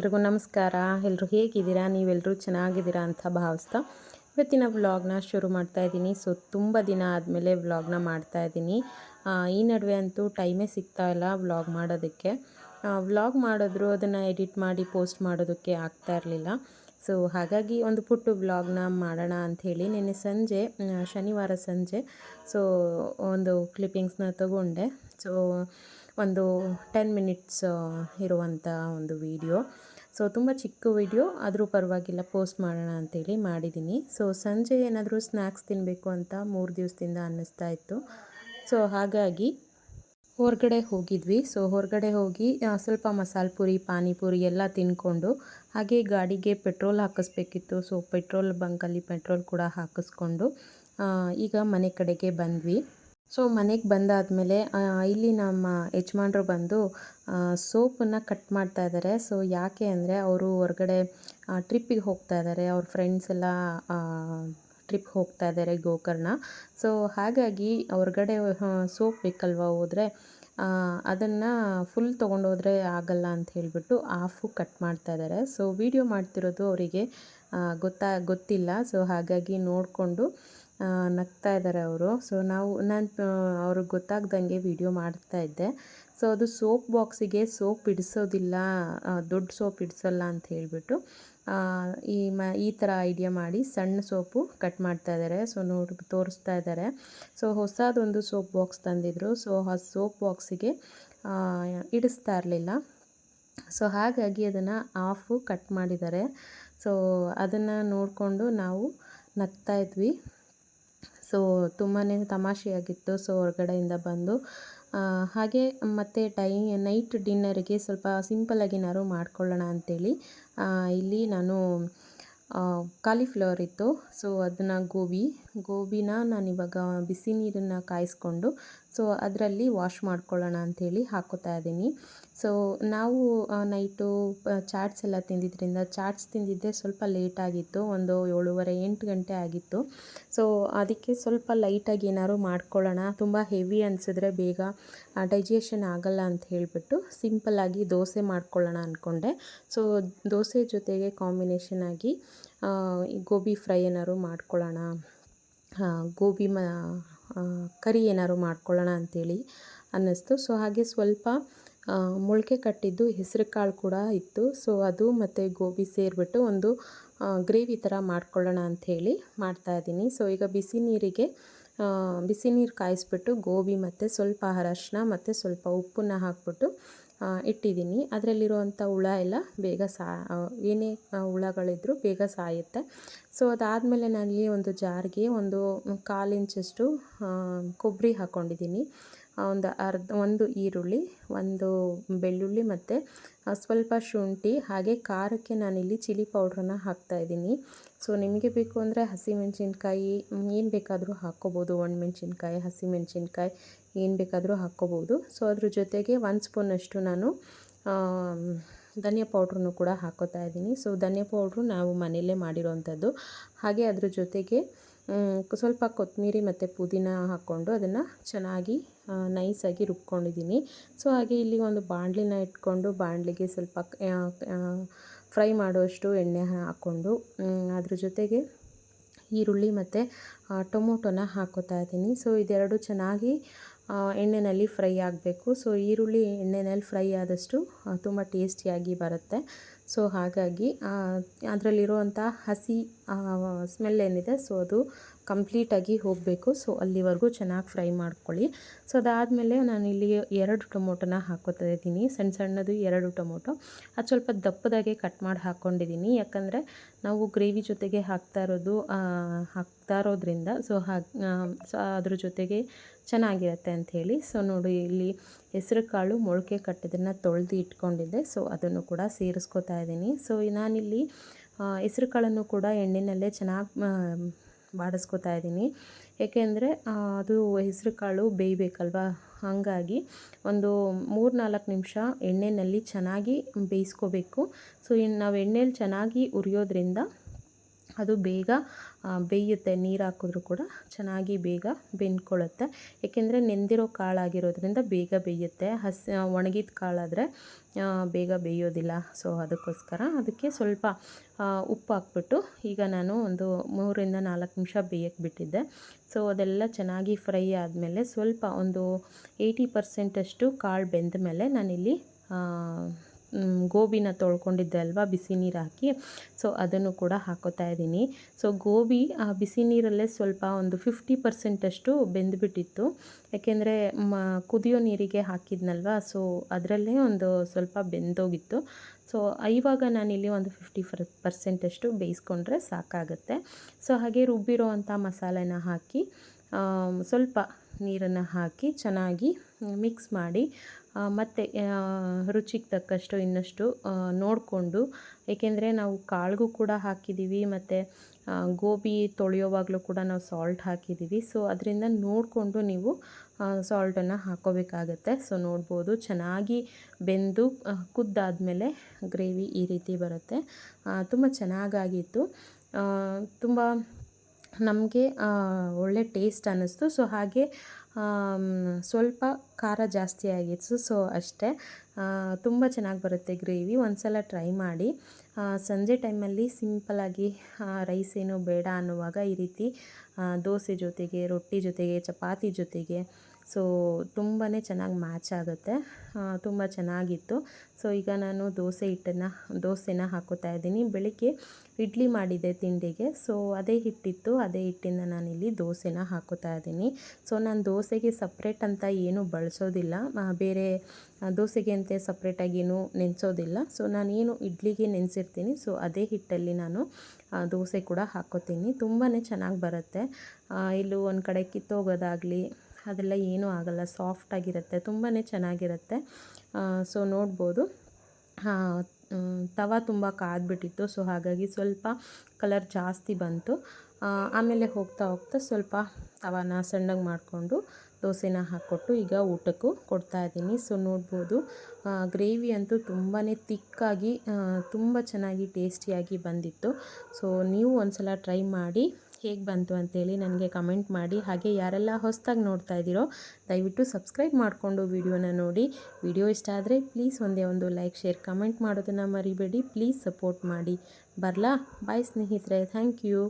ಎಲ್ರಿಗೂ ನಮಸ್ಕಾರ. ಎಲ್ಲರೂ ಹೇಗಿದ್ದೀರಾ? ನೀವೆಲ್ಲರೂ ಚೆನ್ನಾಗಿದ್ದೀರಾ ಅಂತ ಭಾವಿಸ್ತಾ ಇವತ್ತಿನ ವ್ಲಾಗ್ನ ಶುರು ಮಾಡ್ತಾ ಇದ್ದೀನಿ. ಸೊ, ತುಂಬ ದಿನ ಆದಮೇಲೆ ವ್ಲಾಗ್ನ ಮಾಡ್ತಾ ಇದ್ದೀನಿ. ಈ ನಡುವೆ ಅಂತೂ ಟೈಮೇ ಸಿಗ್ತಾ ಇಲ್ಲ ವ್ಲಾಗ್ ಮಾಡೋದಕ್ಕೆ. ವ್ಲಾಗ್ ಮಾಡಿದ್ರು ಅದನ್ನು ಎಡಿಟ್ ಮಾಡಿ ಪೋಸ್ಟ್ ಮಾಡೋದಕ್ಕೆ ಆಗ್ತಾ ಇರಲಿಲ್ಲ. ಸೊ, ಹಾಗಾಗಿ ಒಂದು ಪುಟ್ಟು ವ್ಲಾಗ್ನ ಮಾಡೋಣ ಅಂಥೇಳಿ ನಿನ್ನೆ ಸಂಜೆ ಶನಿವಾರ ಸಂಜೆ, ಸೊ, ಒಂದು ಕ್ಲಿಪ್ಪಿಂಗ್ಸ್ನ ತಗೊಂಡೆ. ಸೊ, ಒಂದು ಟೆನ್ ಮಿನಿಟ್ಸ್ ಇರುವಂಥ ಒಂದು ವಿಡಿಯೋ. ಸೊ ತುಂಬ ಚಿಕ್ಕ ವಿಡಿಯೋ ಆದರೂ ಪರವಾಗಿಲ್ಲ ಪೋಸ್ಟ್ ಮಾಡೋಣ ಅಂತೇಳಿ ಮಾಡಿದ್ದೀನಿ ಸೊ ಸಂಜೆ ಏನಾದರೂ ಸ್ನ್ಯಾಕ್ಸ್ ತಿನ್ನಬೇಕು ಅಂತ ಮೂರು ದಿವಸದಿಂದ ಅನ್ನಿಸ್ತಾ ಇತ್ತು. ಸೊ ಹಾಗಾಗಿ ಹೊರಗಡೆ ಹೋಗಿದ್ವಿ. ಸೊ ಹೊರಗಡೆ ಹೋಗಿ ಸ್ವಲ್ಪ ಮಸಾಲೆ ಪುರಿ ಪಾನಿಪುರಿ ಎಲ್ಲ ತಿನ್ಕೊಂಡು, ಹಾಗೆ ಗಾಡಿಗೆ ಪೆಟ್ರೋಲ್ ಹಾಕಿಸ್ಬೇಕಿತ್ತು. ಸೊ ಪೆಟ್ರೋಲ್ ಬಂಕಲ್ಲಿ ಪೆಟ್ರೋಲ್ ಕೂಡ ಹಾಕಿಸ್ಕೊಂಡು ಈಗ ಮನೆ ಕಡೆಗೆ ಬಂದ್ವಿ. ಸೊ ಮನೆಗೆ ಬಂದಾದಮೇಲೆ ಇಲ್ಲಿ ನಮ್ಮ ಯಜಮಾನ್ರು ಬಂದು ಸೋಪನ್ನು ಕಟ್ ಮಾಡ್ತಾ ಇದ್ದಾರೆ ಸೊ ಯಾಕೆ ಅಂದರೆ ಅವರು ಹೊರಗಡೆ ಟ್ರಿಪ್ಪಿಗೆ ಹೋಗ್ತಾ ಇದ್ದಾರೆ ಅವ್ರ ಫ್ರೆಂಡ್ಸ್ ಎಲ್ಲ ಟ್ರಿಪ್ ಹೋಗ್ತಾ ಇದ್ದಾರೆ ಗೋಕರ್ಣ. ಸೊ ಹಾಗಾಗಿ ಹೊರಗಡೆ ಸೋಪ್ ಬೇಕಲ್ವ ಹೋದರೆ ಅದನ್ನು ಫುಲ್ ತೊಗೊಂಡೋದ್ರೆ ಆಗಲ್ಲ ಅಂತ ಹೇಳಿಬಿಟ್ಟು ಆಫು ಕಟ್ ಮಾಡ್ತಾ ಇದ್ದಾರೆ ಸೊ ವಿಡಿಯೋ ಮಾಡ್ತಿರೋದು ಅವರಿಗೆ ಗೊತ್ತಾ, ಗೊತ್ತಿಲ್ಲ. ಸೊ ಹಾಗಾಗಿ ನೋಡಿಕೊಂಡು ನಗ್ತಾ ಇದ್ದಾರೆ ಅವರು. ಸೊ ನಾವು, ನಾನು ಅವ್ರಿಗೆ ಗೊತ್ತಾಗ್ದಂಗೆ ವಿಡಿಯೋ ಮಾಡ್ತಾ ಇದ್ದೆ. ಸೊ ಅದು ಸೋಪ್ ಬಾಕ್ಸಿಗೆ ಸೋಪ್ ಇಡಿಸೋದಿಲ್ಲ ದೊಡ್ಡ ಸೋಪ್ ಇಡಿಸಲ್ಲ ಅಂತ ಹೇಳಿಬಿಟ್ಟು ಈ ಮ, ಈ ಥರ ಐಡಿಯಾ ಮಾಡಿ ಸಣ್ಣ ಸೋಪು ಕಟ್ ಮಾಡ್ತಾ ಇದ್ದಾರೆ. ಸೊ ನೋಡಿ, ತೋರಿಸ್ತಾ ಇದ್ದಾರೆ. ಸೊ ಹೊಸದೊಂದು ಸೋಪ್ ಬಾಕ್ಸ್ ತಂದಿದ್ರು. ಸೊ ಆ ಸೋಪ್ ಬಾಕ್ಸಿಗೆ ಇಡಿಸ್ತಾ ಇರಲಿಲ್ಲ. ಸೊ ಹಾಗಾಗಿ ಅದನ್ನು ಆಫು ಕಟ್ ಮಾಡಿದ್ದಾರೆ. ಸೊ ಅದನ್ನು ನೋಡಿಕೊಂಡು ನಾವು ನಗ್ತಾ ಇದ್ವಿ. ಸೊ ತುಂಬಾ ತಮಾಷೆಯಾಗಿತ್ತು. ಸೊ ಹೊರಗಡೆಯಿಂದ ಬಂದು ಹಾಗೆ ಮತ್ತು ಟೈ ನೈಟ್ ಡಿನ್ನರಿಗೆ ಸ್ವಲ್ಪ ಸಿಂಪಲಾಗಿ ಏನಾದ್ರು ಮಾಡ್ಕೊಳ್ಳೋಣ ಅಂಥೇಳಿ ಇಲ್ಲಿ ನಾನು ಕಾಲಿಫ್ಲವರ್ ಇತ್ತು. ಸೊ ಅದನ್ನು ಗೋಬಿ, ಗೋಬಿನ ನಾನಿವಾಗ ಬಿಸಿ ನೀರನ್ನು ಕಾಯಿಸ್ಕೊಂಡು, ಸೊ ಅದರಲ್ಲಿ ವಾಶ್ ಮಾಡ್ಕೊಳ್ಳೋಣ ಅಂಥೇಳಿ ಹಾಕೋತಾ ಇದ್ದೀನಿ. ಸೊ ನಾವು ನೈಟು ಚಾಟ್ಸ್ ಎಲ್ಲ ತಿಂದಿದ್ದರಿಂದ ಚಾಟ್ಸ್ ತಿಂದಿದ್ದೆ ಸ್ವಲ್ಪ ಲೇಟ್ ಆಗಿತ್ತು, ಒಂದು ಏಳುವರೆ, ಎಂಟು ಗಂಟೆ ಆಗಿತ್ತು. ಸೊ ಅದಕ್ಕೆ ಸ್ವಲ್ಪ ಲೈಟಾಗಿ ಏನಾದ್ರು ಮಾಡ್ಕೊಳ್ಳೋಣ. ತುಂಬ ಹೆವಿ ಅನಿಸಿದ್ರೆ ಬೇಗ ಡೈಜೆಷನ್ ಆಗಲ್ಲ ಅಂತ ಹೇಳಿಬಿಟ್ಟು ಸಿಂಪಲ್ಲಾಗಿ ದೋಸೆ ಮಾಡ್ಕೊಳ್ಳೋಣ ಅಂದ್ಕೊಂಡೆ ಸೊ ದೋಸೆ ಜೊತೆಗೆ ಕಾಂಬಿನೇಷನ್ ಆಗಿ ಗೋಬಿ ಫ್ರೈ ಏನಾದ್ರು ಮಾಡ್ಕೊಳ್ಳೋಣ. ಗೋಬಿ ಮ ಕರಿ ಏನಾದ್ರು ಮಾಡ್ಕೊಳ್ಳೋಣ ಅಂಥೇಳಿ ಅನ್ನಿಸ್ತು. ಸೊ ಹಾಗೆ ಸ್ವಲ್ಪ ಮೊಳಕೆ ಕಟ್ಟಿದ್ದು ಹೆಸರು ಕಾಳು ಕೂಡ ಇತ್ತು. ಸೊ ಅದು ಮತ್ತು ಗೋಬಿ ಸೇರಿಬಿಟ್ಟು ಒಂದು ಗ್ರೇವಿ ಥರ ಮಾಡ್ಕೊಳ್ಳೋಣ ಅಂಥೇಳಿ ಮಾಡ್ತಾಯಿದ್ದೀನಿ ಸೊ ಈಗ ಬಿಸಿ ನೀರಿಗೆ ಬಿಸಿ ನೀರು ಕಾಯಿಸ್ಬಿಟ್ಟು ಗೋಬಿ ಮತ್ತು ಸ್ವಲ್ಪ ಅರಶಿನ ಮತ್ತು ಸ್ವಲ್ಪ ಉಪ್ಪನ್ನ ಹಾಕ್ಬಿಟ್ಟು ಇಟ್ಟಿದ್ದೀನಿ. ಅದರಲ್ಲಿರುವಂಥ ಹುಳ ಎಲ್ಲ ಬೇಗ ಸಾ ಏನೇ ಹುಳಗಳಿದ್ರು ಬೇಗ ಸಾಯುತ್ತೆ. ಸೊ ಅದಾದಮೇಲೆ ನಾನಲ್ಲಿ ಒಂದು ಜಾರ್ಗೆ ಒಂದು ಕಾಲು ಇಂಚಷ್ಟು ಕೊಬ್ಬರಿ ಹಾಕ್ಕೊಂಡಿದ್ದೀನಿ. ಒಂದು ಅರ್ಧ, ಒಂದು ಈರುಳ್ಳಿ, ಒಂದು ಬೆಳ್ಳುಳ್ಳಿ ಮತ್ತು ಸ್ವಲ್ಪ ಶುಂಠಿ, ಹಾಗೆ ಖಾರಕ್ಕೆ ನಾನಿಲ್ಲಿ ಚಿಲ್ಲಿ ಪೌಡ್ರನ್ನ ಹಾಕ್ತಾಯಿದ್ದೀನಿ ಸೊ, ನಿಮಗೆ ಬೇಕು ಅಂದರೆ ಹಸಿಮೆಣ್ಸಿನ್ಕಾಯಿ, ಏನು ಬೇಕಾದರೂ ಹಾಕ್ಕೋಬೋದು. ಒಣಮೆಣ್ಸಿನ್ಕಾಯಿ, ಹಸಿಮೆಣ್ಸಿನ್ಕಾಯಿ, ಏನು ಬೇಕಾದರೂ ಹಾಕ್ಕೋಬೋದು. ಸೊ, ಅದ್ರ ಜೊತೆಗೆ ಒಂದು ಸ್ಪೂನಷ್ಟು ನಾನು ಧನಿಯ ಪೌಡ್ರನ್ನು ಕೂಡ ಹಾಕೋತಾ ಇದ್ದೀನಿ. ಸೊ, ಧನಿಯಾ ಪೌಡ್ರು ನಾವು ಮನೆಯಲ್ಲೇ ಮಾಡಿರೋವಂಥದ್ದು ಹಾಗೆ ಅದ್ರ ಜೊತೆಗೆ ಸ್ವಲ್ಪ ಕೊತ್ತಂಬರಿ ಮತ್ತು ಪುದೀನ ಹಾಕ್ಕೊಂಡು ಅದನ್ನು ಚೆನ್ನಾಗಿ ನೈಸಾಗಿ ರುಬ್ಕೊಂಡಿದ್ದೀನಿ ಸೊ ಹಾಗೆ ಇಲ್ಲಿ ಒಂದು ಬಾಣಲಿನ ಇಟ್ಕೊಂಡು ಬಾಣಲಿಗೆ ಸ್ವಲ್ಪ ಫ್ರೈ ಮಾಡುವಷ್ಟು ಎಣ್ಣೆ ಹಾಕ್ಕೊಂಡು ಅದ್ರ ಜೊತೆಗೆ ಈರುಳ್ಳಿ ಮತ್ತು ಟೊಮೊಟೊನ ಹಾಕೋತಾ ಇದ್ದೀನಿ. ಸೊ ಇದೆರಡು ಚೆನ್ನಾಗಿ ಎಣ್ಣೆಯಲ್ಲಿ ಫ್ರೈ ಆಗಬೇಕು. ಸೊ ಈರುಳ್ಳಿ ಎಣ್ಣೆಯಲ್ಲಿ ಫ್ರೈ ಆದಷ್ಟು ತುಂಬ ಟೇಸ್ಟಿಯಾಗಿ ಬರುತ್ತೆ. ಸೊ ಹಾಗಾಗಿ ಅದರಲ್ಲಿರುವಂಥ ಹಸಿ ಸ್ಮೆಲ್ ಏನಿದೆ, ಸೊ ಅದು ಕಂಪ್ಲೀಟಾಗಿ ಹೋಗಬೇಕು. ಸೊ ಅಲ್ಲಿವರೆಗೂ ಚೆನ್ನಾಗಿ ಫ್ರೈ ಮಾಡ್ಕೊಳ್ಳಿ. ಸೊ ಅದಾದಮೇಲೆ ನಾನು ಇಲ್ಲಿ ಎರಡು ಟೊಮೊಟೊನ ಹಾಕೋತಾ ಇದ್ದೀನಿ. ಸಣ್ಣ ಸಣ್ಣದು ಎರಡು ಟೊಮೊಟೊ. ಅದು ಸ್ವಲ್ಪ ದಪ್ಪದಾಗೆ ಕಟ್ ಮಾಡಿ ಹಾಕ್ಕೊಂಡಿದ್ದೀನಿ ಯಾಕಂದರೆ ನಾವು ಗ್ರೇವಿ ಜೊತೆಗೆ ಹಾಕ್ತಾ ಇರೋದು ಹಾಕ್ತಾ ಇರೋದ್ರಿಂದ ಸೊ ಹಾಗೆ ಸೊ ಅದ್ರ ಜೊತೆಗೆ ಚೆನ್ನಾಗಿರುತ್ತೆ ಅಂಥೇಳಿ. ಸೊ ನೋಡಿ ಇಲ್ಲಿ ಹೆಸರು ಕಾಳು ಮೊಳಕೆ ಕಟ್ಟಿದ್ದನ್ನು ತೊಳೆದು ಇಟ್ಕೊಂಡಿದ್ದೆ. ಸೊ ಅದನ್ನು ಕೂಡ ಸೇರಿಸ್ಕೋತಾ ಇದ್ದೀನಿ. ಸೊ ನಾನಿಲ್ಲಿ ಹೆಸರು ಕಾಳನ್ನು ಕೂಡ ಎಣ್ಣೆನಲ್ಲೇ ಚೆನ್ನಾಗಿ ಬಾಡಿಸ್ಕೋತಾ ಇದ್ದೀನಿ. ಏಕೆಂದರೆ ಅದು ಹೆಸರು ಕಾಳು ಬೇಯಬೇಕಲ್ವಾ? ಹಾಗಾಗಿ ಒಂದು ಮೂರು ನಾಲ್ಕು ನಿಮಿಷ ಎಣ್ಣೆಯಲ್ಲಿ ಚೆನ್ನಾಗಿ ಬೇಯಿಸ್ಕೋಬೇಕು. ಸೊ ಇನ್ನು ನಾವು ಎಣ್ಣೆಯಲ್ಲಿ ಚೆನ್ನಾಗಿ ಉರಿಯೋದ್ರಿಂದ ಅದು ಬೇಗ ಬೇಯುತ್ತೆ, ನೀರು ಹಾಕಿದ್ರೂ ಕೂಡ ಚೆನ್ನಾಗಿ ಬೇಗ ಬೆಂದ್ಕೊಳ್ಳುತ್ತೆ. ಏಕೆಂದರೆ ನೆಂದಿರೋ ಕಾಳಾಗಿರೋದ್ರಿಂದ ಬೇಗ ಬೇಯುತ್ತೆ. ಹಸಿ ಒಣಗಿದ ಕಾಳಾದರೆ ಬೇಗ ಬೇಯೋದಿಲ್ಲ. ಸೊ, ಅದಕ್ಕೋಸ್ಕರ ಅದಕ್ಕೆ ಸ್ವಲ್ಪ ಉಪ್ಪು ಹಾಕ್ಬಿಟ್ಟು ಈಗ ನಾನು ಒಂದು ಮೂರಿಂದ ನಾಲ್ಕು ನಿಮಿಷ ಬೇಯಕ್ಕೆ ಬಿಟ್ಟಿದ್ದೆ ಸೊ, ಅದೆಲ್ಲ ಚೆನ್ನಾಗಿ ಫ್ರೈ ಆದಮೇಲೆ ಸ್ವಲ್ಪ ಒಂದು ಏಯ್ಟಿ ಪರ್ಸೆಂಟಷ್ಟು ಕಾಳು ಬೆಂದ ಮೇಲೆ ನಾನಿಲ್ಲಿ ಗೋಬಿನ ತೊಳ್ಕೊಂಡಿದ್ದೆ ಅಲ್ವಾ, ಬಿಸಿ ನೀರು ಹಾಕಿ. ಸೊ ಅದನ್ನು ಕೂಡ ಹಾಕೋತಾ ಇದ್ದೀನಿ. ಸೊ ಗೋಬಿ ಆ ಬಿಸಿ ನೀರಲ್ಲೇ ಸ್ವಲ್ಪ ಒಂದು ಫಿಫ್ಟಿ ಪರ್ಸೆಂಟಷ್ಟು ಬೆಂದುಬಿಟ್ಟಿತ್ತು. ಯಾಕೆಂದರೆ ಮ, ಕುದಿಯೋ ನೀರಿಗೆ ಹಾಕಿದ್ನಲ್ವ ಸೊ ಅದರಲ್ಲೇ ಒಂದು ಸ್ವಲ್ಪ ಬೆಂದೋಗಿತ್ತು. ಸೊ ಇವಾಗ ನಾನಿಲ್ಲಿ ಒಂದು ಫಿಫ್ಟಿ ಫರ್ ಪರ್ಸೆಂಟಷ್ಟು ಬೇಯಿಸ್ಕೊಂಡ್ರೆ ಸಾಕಾಗುತ್ತೆ. ಸೊ ಹಾಗೆ ರುಬ್ಬಿರೋ ಅಂಥ ಮಸಾಲೆನ ಹಾಕಿ ಸ್ವಲ್ಪ ನೀರನ್ನು ಹಾಕಿ ಚೆನ್ನಾಗಿ ಮಿಕ್ಸ್ ಮಾಡಿ ಮತ್ತು ರುಚಿಗೆ ತಕ್ಕಷ್ಟು ಇನ್ನಷ್ಟು ನೋಡಿಕೊಂಡು, ಏಕೆಂದರೆ ನಾವು ಕಾಳಿಗೂ ಕೂಡ ಹಾಕಿದ್ದೀವಿ, ಮತ್ತು ಗೋಬಿ ತೊಳೆಯೋವಾಗಲೂ ಕೂಡ ನಾವು ಸಾಲ್ಟ್ ಹಾಕಿದ್ದೀವಿ. ಸೊ ಅದರಿಂದ ನೋಡಿಕೊಂಡು ನೀವು ಸಾಲ್ಟನ್ನು ಹಾಕೋಬೇಕಾಗತ್ತೆ. ಸೊ ನೋಡ್ಬೋದು, ಚೆನ್ನಾಗಿ ಬೆಂದು ಕುದ್ದಾದ್ಮೇಲೆ ಗ್ರೇವಿ ಈ ರೀತಿ ಬರುತ್ತೆ. ತುಂಬ ಚೆನ್ನಾಗಾಗಿತ್ತು. ತುಂಬ ನಮಗೆ ಒಳ್ಳೆ ಟೇಸ್ಟ್ ಅನ್ನಿಸ್ತು. ಸೊ, ಹಾಗೆ ಸ್ವಲ್ಪ ಖಾರ ಜಾಸ್ತಿ ಆಗಿತ್ತು. ಸೊ, ಅಷ್ಟೇ. ತುಂಬ ಚೆನ್ನಾಗಿ ಬರುತ್ತೆ ಗ್ರೇವಿ. ಒಂದ್ಸಲ ಟ್ರೈ ಮಾಡಿ. ಸಂಜೆ ಟೈಮಲ್ಲಿ ಸಿಂಪಲಾಗಿ ರೈಸ್ ಏನು ಬೇಡ ಅನ್ನುವಾಗ ಈ ರೀತಿ ದೋಸೆ ಜೊತೆಗೆ, ರೊಟ್ಟಿ ಜೊತೆಗೆ, ಚಪಾತಿ ಜೊತೆಗೆ ಸೊ ತುಂಬಾ ಚೆನ್ನಾಗಿ ಮ್ಯಾಚ್ ಆಗುತ್ತೆ. ತುಂಬ ಚೆನ್ನಾಗಿತ್ತು. ಸೊ ಈಗ ನಾನು ದೋಸೆ ಹಿಟ್ಟನ್ನು, ದೋಸೆನ ಹಾಕೋತಾ ಇದ್ದೀನಿ. ಬೆಳಿಗ್ಗೆ ಇಡ್ಲಿ ಮಾಡಿದೆ ತಿಂಡಿಗೆ. ಸೊ ಅದೇ ಹಿಟ್ಟಿತ್ತು. ಅದೇ ಹಿಟ್ಟಿಂದ ನಾನಿಲ್ಲಿ ದೋಸೆನ ಹಾಕೋತಾ ಇದ್ದೀನಿ. ಸೊ ನಾನು ದೋಸೆಗೆ ಸಪ್ರೇಟ್ ಅಂತ ಏನು ಬಳಸೋದಿಲ್ಲ. ಬೇರೆ ದೋಸೆಗೆ ಅಂತ ಸಪ್ರೇಟಾಗಿ ಏನು ನೆನೆಸೋದಿಲ್ಲ. ಸೊ ನಾನೇನು ಇಡ್ಲಿಗೆ ನೆನೆಸಿರ್ತೀನಿ. ಸೊ ಅದೇ ಹಿಟ್ಟಲ್ಲಿ ನಾನು ದೋಸೆ ಕೂಡ ಹಾಕೋತೀನಿ. ತುಂಬಾ ಚೆನ್ನಾಗಿ ಬರುತ್ತೆ. ಇಲ್ಲೂ ಒಂದು ಕಡೆ ಕಿತ್ತೋಗೋದಾಗಲಿ ಅದೆಲ್ಲ ಏನೂ ಆಗಲ್ಲ ಸಾಫ್ಟಾಗಿರುತ್ತೆ ತುಂಬಾ ಚೆನ್ನಾಗಿರುತ್ತೆ. ಸೊ ನೋಡ್ಬೋದು. ತವ ತುಂಬ ಕಾದ್ಬಿಟ್ಟಿತ್ತು ಸೊ ಹಾಗಾಗಿ ಸ್ವಲ್ಪ ಕಲರ್ ಜಾಸ್ತಿ ಬಂತು. ಆಮೇಲೆ ಹೋಗ್ತಾ ಹೋಗ್ತಾ ಸ್ವಲ್ಪ ತವಾನ ಸಣ್ಣಗೆ ಮಾಡಿಕೊಂಡು ದೋಸೆನ ಹಾಕ್ಕೊಟ್ಟು ಈಗ ಊಟಕ್ಕೂ ಕೊಡ್ತಾ ಇದ್ದೀನಿ. ಸೊ ನೋಡ್ಬೋದು. ಗ್ರೇವಿ ಅಂತೂ ತುಂಬಾ ತಿಕ್ಕಾಗಿ ತುಂಬ ಚೆನ್ನಾಗಿ ಟೇಸ್ಟಿಯಾಗಿ ಬಂದಿತ್ತು. ಸೊ ನೀವು ಒಂದ್ಸಲ ಟ್ರೈ ಮಾಡಿ ಹೇಗೆ ಬಂತು ಅಂತೇಳಿ ನನಗೆ ಕಮೆಂಟ್ ಮಾಡಿ. ಹಾಗೆ ಯಾರೆಲ್ಲ ಹೊಸದಾಗಿ ನೋಡ್ತಾ ಇದ್ದೀರೋ, ದಯವಿಟ್ಟು ಸಬ್ಸ್ಕ್ರೈಬ್ ಮಾಡಿಕೊಂಡು ವಿಡಿಯೋನ ನೋಡಿ. ವಿಡಿಯೋ ಇಷ್ಟ ಆದರೆ ಪ್ಲೀಸ್ ಒಂದೇ ಒಂದು ಲೈಕ್, ಶೇರ್, ಕಮೆಂಟ್ ಮಾಡೋದನ್ನು ಮರಿಬೇಡಿ. ಪ್ಲೀಸ್ ಸಪೋರ್ಟ್ ಮಾಡಿ. ಬರಲಾ? ಬಾಯ್ ಸ್ನೇಹಿತರೆ. Thank you.